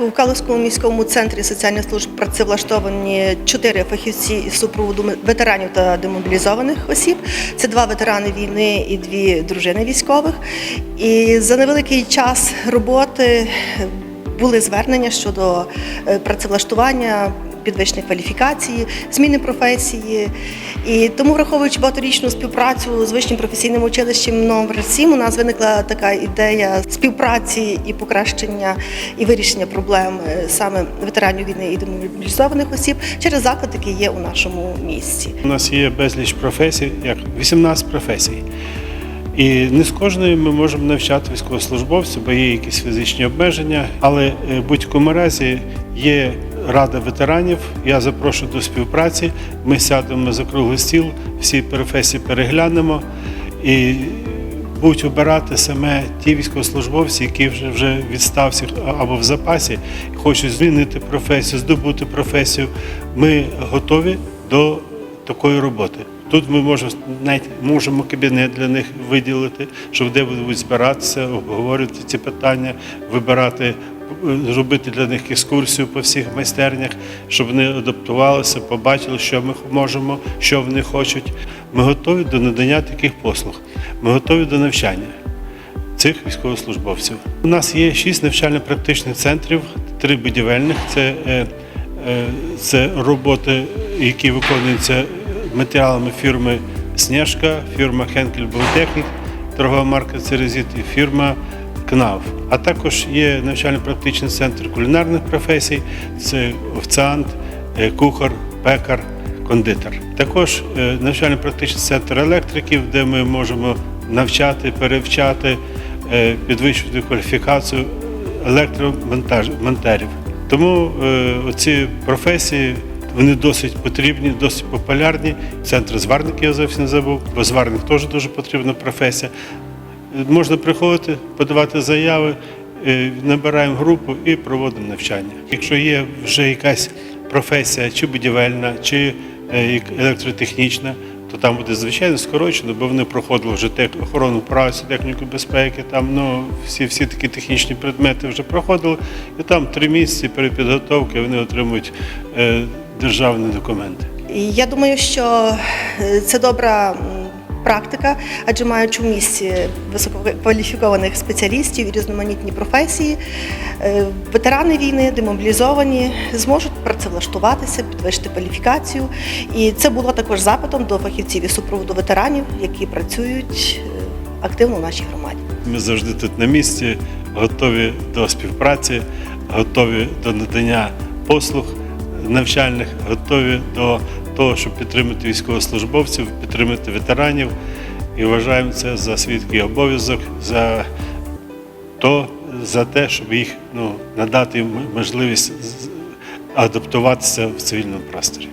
У Калузькому міському центрі соціальних служб працевлаштовані чотири фахівці із супроводу ветеранів та демобілізованих осіб. Це два ветерани війни і дві дружини військових. І за невеликий час роботи були звернення щодо е, працевлаштування. Підвищення кваліфікації, зміни професії. І тому, враховуючи багаторічну співпрацю з вищим професійним училищем номер 7 у нас виникла така ідея співпраці і покращення і вирішення проблем е, саме ветеранів війни і демобілізованих осіб через заклад, який є у нашому місті. У нас є безліч професій, як 18 професій. І не з кожної ми можемо навчати військовослужбовців, бо є якісь фізичні обмеження. Але е, в будь-якому разі є рада ветеранів. Я запрошую до співпраці. Ми сядемо за круглий стіл, всі професії переглянемо і будуть обирати саме ті військовослужбовці, які вже вже відстався або в запасі, хочуть змінити професію, здобути професію. Ми готові до такої роботи. Тут ми можемо навіть можемо кабінет для них виділити, щоб де будуть збиратися, обговорювати ці питання, вибирати, зробити для них екскурсію по всіх майстернях, щоб вони адаптувалися, побачили, що ми можемо, що вони хочуть. Ми готові до надання таких послуг. Ми готові до навчання цих військовослужбовців. У нас є шість навчально-практичних центрів, три будівельних. Це, е, е, це роботи, які виконуються матеріалами фірми Снежка, фірма Хенкель Баутехнік, торгова марка Церезіт і фірма КНАВ. А також є навчально-практичний центр кулінарних професій, це офіціант, е, кухар, пекар, кондитер. Також е, навчально-практичний центр електриків, де ми можемо навчати, перевчати, е, підвищувати кваліфікацію електромонтерів. Тому оці професії вони досить потрібні, досить популярні. Центр зварників я зовсім не забув, бо зварник теж дуже потрібна професія. Можна приходити, подавати заяви, е, набираємо групу і проводимо навчання. Якщо є вже якась професія, чи будівельна, чи е, електротехнічна, то там буде звичайно скорочено, бо вони проходили вже тех, охорону праці, техніку безпеки, там ну, всі, всі такі технічні предмети вже проходили, і там три місяці перепідготовки вони отримують е, державні документи. Я думаю, що це добра практика, адже маючи в місті висококваліфікованих спеціалістів і різноманітні професії, е, ветерани війни, демобілізовані, зможуть працевлаштуватися, підвищити кваліфікацію. І це було також запитом до фахівців із супроводу ветеранів, які працюють е, активно в нашій громаді. Ми завжди тут на місці, готові до співпраці, готові до надання послуг навчальних, готові до того, щоб підтримати військовослужбовців, підтримати ветеранів. І вважаємо це за свідкий обов'язок, за то, за те, щоб їх ну, надати їм можливість адаптуватися в цивільному просторі.